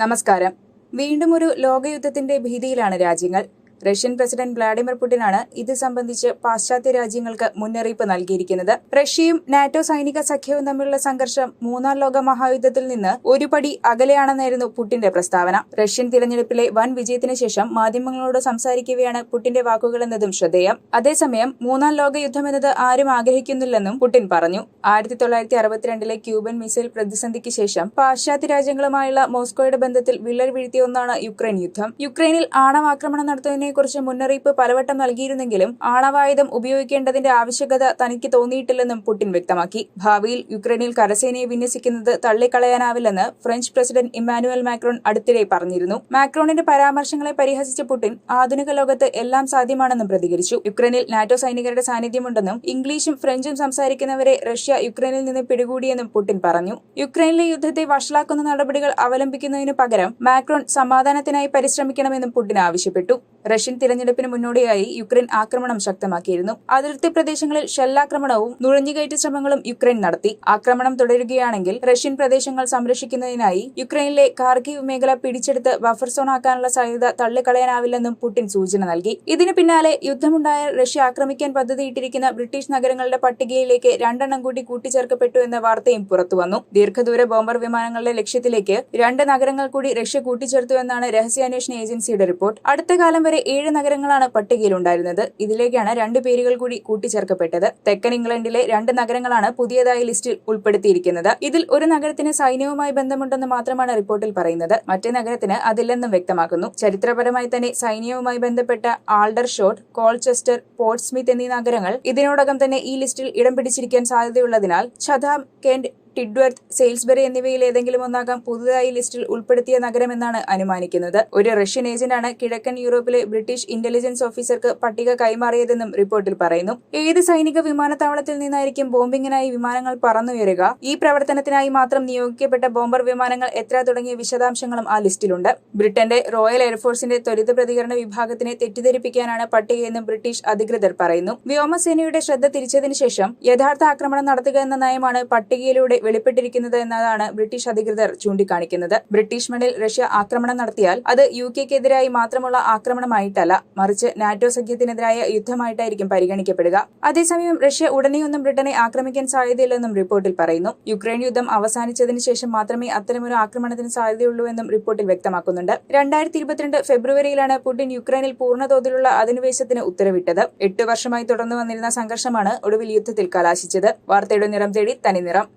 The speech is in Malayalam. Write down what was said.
നമസ്കാരം. വീണ്ടും ഒരു ലോകയുദ്ധത്തിന്റെ ഭീതിയിലാണ് രാജ്യങ്ങൾ. റഷ്യൻ പ്രസിഡന്റ് വ്ളാഡിമിർ പുടിനാണ് ഇത് സംബന്ധിച്ച് പാശ്ചാത്യ രാജ്യങ്ങൾക്ക് മുന്നറിയിപ്പ് നൽകിയിരിക്കുന്നത്. റഷ്യയും നാറ്റോ സൈനിക സഖ്യവും തമ്മിലുള്ള സംഘർഷം മൂന്നാം ലോക മഹായുദ്ധത്തിൽ നിന്ന് ഒരു പടി അകലെയാണെന്നായിരുന്നു പുടിന്റെ പ്രസ്താവന. റഷ്യൻ തിരഞ്ഞെടുപ്പിലെ വൻ വിജയത്തിന് ശേഷം മാധ്യമങ്ങളോട് സംസാരിക്കുകയാണ് പുടിന്റെ വാക്കുകളെന്നതും ശ്രദ്ധേയം. അതേസമയം മൂന്നാം ലോക യുദ്ധം എന്നത് ആരും ആഗ്രഹിക്കുന്നില്ലെന്നും പുടിൻ പറഞ്ഞു. ആയിരത്തി തൊള്ളായിരത്തി അറുപത്തിരണ്ടിലെ ക്യൂബൻ മിസൈൽ പ്രതിസന്ധിക്ക് ശേഷം പാശ്ചാത്യ രാജ്യങ്ങളുമായുള്ള മോസ്കോയുടെ ബന്ധത്തിൽ വിള്ളൽ വീഴ്ത്തിയ ഒന്നാണ് യുക്രൈൻ യുദ്ധം. യുക്രൈനിൽ ആണവാക്രമണം നടത്തുന്നതിനെക്കുറിച്ച് മുന്നറിയിപ്പ് പലവട്ടം നൽകിയിരുന്നെങ്കിലും ആണവായുധം ഉപയോഗിക്കേണ്ടതിന്റെ ആവശ്യകത തനിക്ക് തോന്നിയിട്ടില്ലെന്നും പുടിൻ വ്യക്തമാക്കി. ഭാവിയിൽ യുക്രൈനിൽ കരസേനയെ വിന്യസിക്കുന്നത് തള്ളിക്കളയാനാവില്ലെന്ന് ഫ്രഞ്ച് പ്രസിഡന്റ് ഇമ്മാനുവൽ മാക്രോൺ അടുത്തിടെ പറഞ്ഞിരുന്നു. മാക്രോണിന്റെ പരാമർശങ്ങളെ പരിഹസിച്ച പുടിൻ ആധുനിക ലോകത്ത് എല്ലാം സാധ്യമാണെന്നും പ്രതികരിച്ചു. യുക്രൈനിൽ നാറ്റോ സൈനികരുടെ സാന്നിധ്യമുണ്ടെന്നും ഇംഗ്ലീഷും ഫ്രഞ്ചും സംസാരിക്കുന്നവരെ റഷ്യ യുക്രൈനിൽ നിന്ന് പിടികൂടിയെന്നും പുടിൻ പറഞ്ഞു. യുക്രൈനിലെ യുദ്ധത്തെ വഷളാക്കുന്ന നടപടികൾ അവലംബിക്കുന്നതിനു പകരം മാക്രോൺ സമാധാനത്തിനായി പരിശ്രമിക്കണമെന്നും പുടിൻ ആവശ്യപ്പെട്ടു. റഷ്യൻ തിരഞ്ഞെടുപ്പിന് മുന്നോടിയായി യുക്രൈൻ ആക്രമണം ശക്തമാക്കിയിരുന്നു. അതിർത്തി പ്രദേശങ്ങളിൽ ഷെല്ലാക്രമണവും നുഴഞ്ഞുകയറ്റ ശ്രമങ്ങളും യുക്രൈൻ നടത്തി. ആക്രമണം തുടരുകയാണെങ്കിൽ റഷ്യൻ പ്രദേശങ്ങൾ സംരക്ഷിക്കുന്നതിനായി യുക്രൈനിലെ കാർഗീവ് മേഖല പിടിച്ചെടുത്ത് ബഫർ സോൺ ആക്കാനുള്ള സാധ്യത തള്ളിക്കളയാനാവില്ലെന്നും പുടിൻ സൂചന നൽകി. ഇതിനു പിന്നാലെ യുദ്ധമുണ്ടായ റഷ്യ ആക്രമിക്കാൻ പദ്ധതിയിട്ടിരിക്കുന്ന ബ്രിട്ടീഷ് നഗരങ്ങളുടെ പട്ടികയിലേക്ക് രണ്ടെണ്ണം കൂടി കൂട്ടിച്ചേർക്കപ്പെട്ടു എന്ന വാർത്തയും പുറത്തുവന്നു. ദീർഘദൂര ബോംബർ വിമാനങ്ങളുടെ ലക്ഷ്യത്തിലേക്ക് രണ്ട് നഗരങ്ങൾ കൂടി റഷ്യ കൂട്ടിച്ചേർത്തു എന്നാണ് രഹസ്യാന്വേഷണ ഏജൻസിയുടെ റിപ്പോർട്ട്. അടുത്ത കാലം വരെ ഏഴ് നഗരങ്ങളാണ് പട്ടികയിൽ ഉണ്ടായിരുന്നത് ഇതിലേക്കാണ് രണ്ട് പേരുകൾ കൂടി കൂട്ടിച്ചേർക്കപ്പെട്ടത്. തെക്കൻ ഇംഗ്ലണ്ടിലെ രണ്ട് നഗരങ്ങളാണ് പുതിയതായി ലിസ്റ്റിൽ ഉൾപ്പെടുത്തിയിരിക്കുന്നത്. ഇതിൽ ഒരു നഗരത്തിന് സൈന്യവുമായി ബന്ധമുണ്ടെന്ന് മാത്രമാണ് റിപ്പോർട്ടിൽ പറയുന്നത്. മറ്റേ നഗരത്തിന് അതില്ലെന്നും വ്യക്തമാക്കുന്നു. ചരിത്രപരമായി തന്നെ സൈന്യവുമായി ബന്ധപ്പെട്ട ആൾഡർ ഷോട്ട് കോൾചെസ്റ്റർ പോർട്ട്സ്മിത്ത് എന്നീ നഗരങ്ങൾ ഇതിനോടകം തന്നെ ഈ ലിസ്റ്റിൽ ഇടം പിടിച്ചിരിക്കാൻ സാധ്യതയുള്ളതിനാൽ ഛതാം കെന്റ് ടിഡ്വർത്ത് സെയിൽസ്ബറി എന്നിവയിൽ ഏതെങ്കിലും ഒന്നാകാം പുതുതായി ലിസ്റ്റിൽ ഉൾപ്പെടുത്തിയ നഗരമെന്നാണ് അനുമാനിക്കുന്നത്. ഒരു റഷ്യൻ ഏജന്റാണ് കിഴക്കൻ യൂറോപ്പിലെ ബ്രിട്ടീഷ് ഇന്റലിജൻസ് ഓഫീസർക്ക് പട്ടിക കൈമാറിയതെന്നും റിപ്പോർട്ടിൽ പറയുന്നു. ഏത് സൈനിക വിമാനത്താവളത്തിൽ നിന്നായിരിക്കും ബോംബിങ്ങിനായി വിമാനങ്ങൾ പറന്നുയരുക? ഈ പ്രവർത്തനത്തിനായി മാത്രം നിയോഗിക്കപ്പെട്ട ബോംബർ വിമാനങ്ങൾ എത്ര തുടങ്ങിയ വിശദാംശങ്ങളും ആ ലിസ്റ്റിലുണ്ട്. ബ്രിട്ടന്റെ റോയൽ എയർഫോഴ്സിന്റെ ത്വരിത പ്രതികരണ വിഭാഗത്തിനെ തെറ്റിദ്ധരിപ്പിക്കാനാണ് പട്ടികയെന്നും ബ്രിട്ടീഷ് അധികൃതർ പറയുന്നു. വ്യോമസേനയുടെ ശ്രദ്ധ തിരിച്ചതിനു ശേഷം യഥാർത്ഥ ആക്രമണം നടത്തുക എന്ന നയമാണ് പട്ടികയിലൂടെ വെളിപ്പെട്ടിരിക്കുന്നത് എന്നതാണ് ബ്രിട്ടീഷ് അധികൃതർ ചൂണ്ടിക്കാണിക്കുന്നത്. ബ്രിട്ടീഷ് മണ്ണിൽ റഷ്യ ആക്രമണം നടത്തിയാൽ അത് യു കെക്കെതിരായി മാത്രമുള്ള ആക്രമണമായിട്ടല്ല മറിച്ച് നാറ്റോ സഖ്യത്തിനെതിരായ യുദ്ധമായിട്ടായിരിക്കും പരിഗണിക്കപ്പെടുക. അതേസമയം റഷ്യ ഉടനെയൊന്നും ബ്രിട്ടനെ ആക്രമിക്കാൻ സാധ്യതയില്ലെന്നും റിപ്പോർട്ടിൽ പറയുന്നു. യുക്രൈൻ യുദ്ധം അവസാനിച്ചതിന് ശേഷം മാത്രമേ അത്തരമൊരു ആക്രമണത്തിന് സാധ്യതയുള്ളൂ എന്നും റിപ്പോർട്ടിൽ വ്യക്തമാക്കുന്നുണ്ട്. രണ്ടായിരത്തി ഇരുപത്തിരണ്ട് ഫെബ്രുവരിയിലാണ് പുടിൻ യുക്രൈനിൽ പൂർണതോതിലുള്ള അധിനിവേശത്തിന് ഉത്തരവിട്ടത്. എട്ട് വർഷമായി തുടർന്നു വന്നിരുന്ന സംഘർഷമാണ് ഒടുവിൽ യുദ്ധത്തിൽ കലാശിച്ചത്. വാർത്തയുടെ നിറം തേടി തനി നിറം